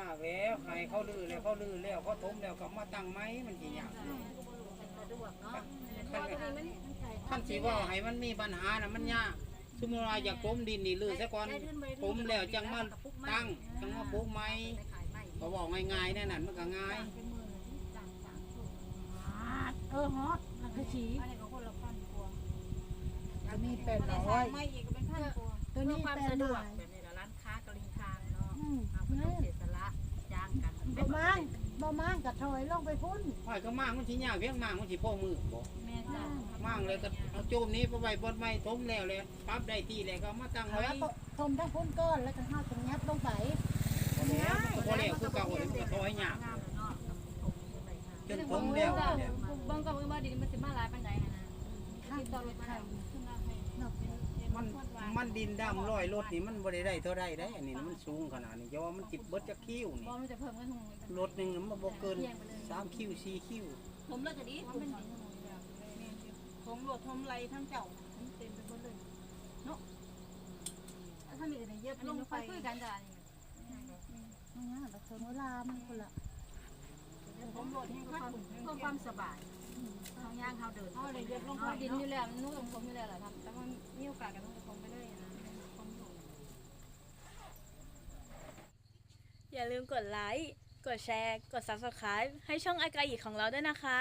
ยากแล้วให้เขาลือแล้วเขาลือแล้วเขาทมแล้วก็มาตั้งไม้มันสิยากสะดวกเนาะท่านท่านสิว่าให้มันมีปัญหาน่ะมันยากสมมุติว่าอยากต้มดินนี่ลือซะก่อนต้มแล้วจังมาตั้งจังมาปลูกไม้ไปขายใหม่ก็บอกง่ายๆแน่นั่นมันก็ง่ายเออฮอตนักชีอันนี้ก็คนละพันกว่าจะมีแปดร้อยไม่อีกก็เป็นพันกว่าตัวเพื่อนี้ความแปดสะดวร้กอยแบบนี้ร้านค้ากริงทางเนาะอืมเอาไปต้องเสียสละจ้างกัน บ่มั่งบ่มั่งกับถอยลงไปพุ่นห้อยก็มางมันสิยากเพียงมางมันสิพ่อมือบ่แม่จ้ะมางเลยก็เอาโจมนี้ไปไว้บนไม้ต้มแล้วเลยปั๊บได้ที่แล้วก็เอามาตั้งเอาไว้แล้วทมทั้งพุ่นก้อนแล้วก็ห้าตรงยัดลงไปพอแล้วพอแล้วคือเก่าเลยมันก็ถอยยากงามเนาะผมคือไปค่ะจนผมแล้วเนี่ย เบิ่งก็เบิ่งว่าดินมันสิมาหลายปานใดหั่นนะ ข้างตอนรถไทยเนาะ มัน มันดินดำร้อยรถนี่มันบ่ได้ได้เท่าใดได้อันนี้มันสูงขนาดนี้อย่าว่ามันจิบเบิดจักคิ้วนี่บ่มันจะเพิ่มกันหงรถหนึงน่ะมันบ่เกิน3คิ้ว4คิ้วผมเลิกก็ดีผมผมรวดทมไรทั้งเจ้าเต็มไปหมดเลยถ้ามีแต่เยอะลงไปคุยกันจ้ะนี่นี่นะแต่ถึงเวลามันคนละผมรวดให้ความเพื่อความสบายเขาย่างเขาเดินเอาเลยเยอะลงไปดินอยู่แล้วมันนุ่งผมอยู่แล้วล่ะทำแต่ว่ามีโอกาสก็ต้องผมไปเลยนะผมอยู่ อย่าลืมกดไลค์ กดแชร์ กด Subscribe ให้ช่องอากาอีของเราด้วยนะคะ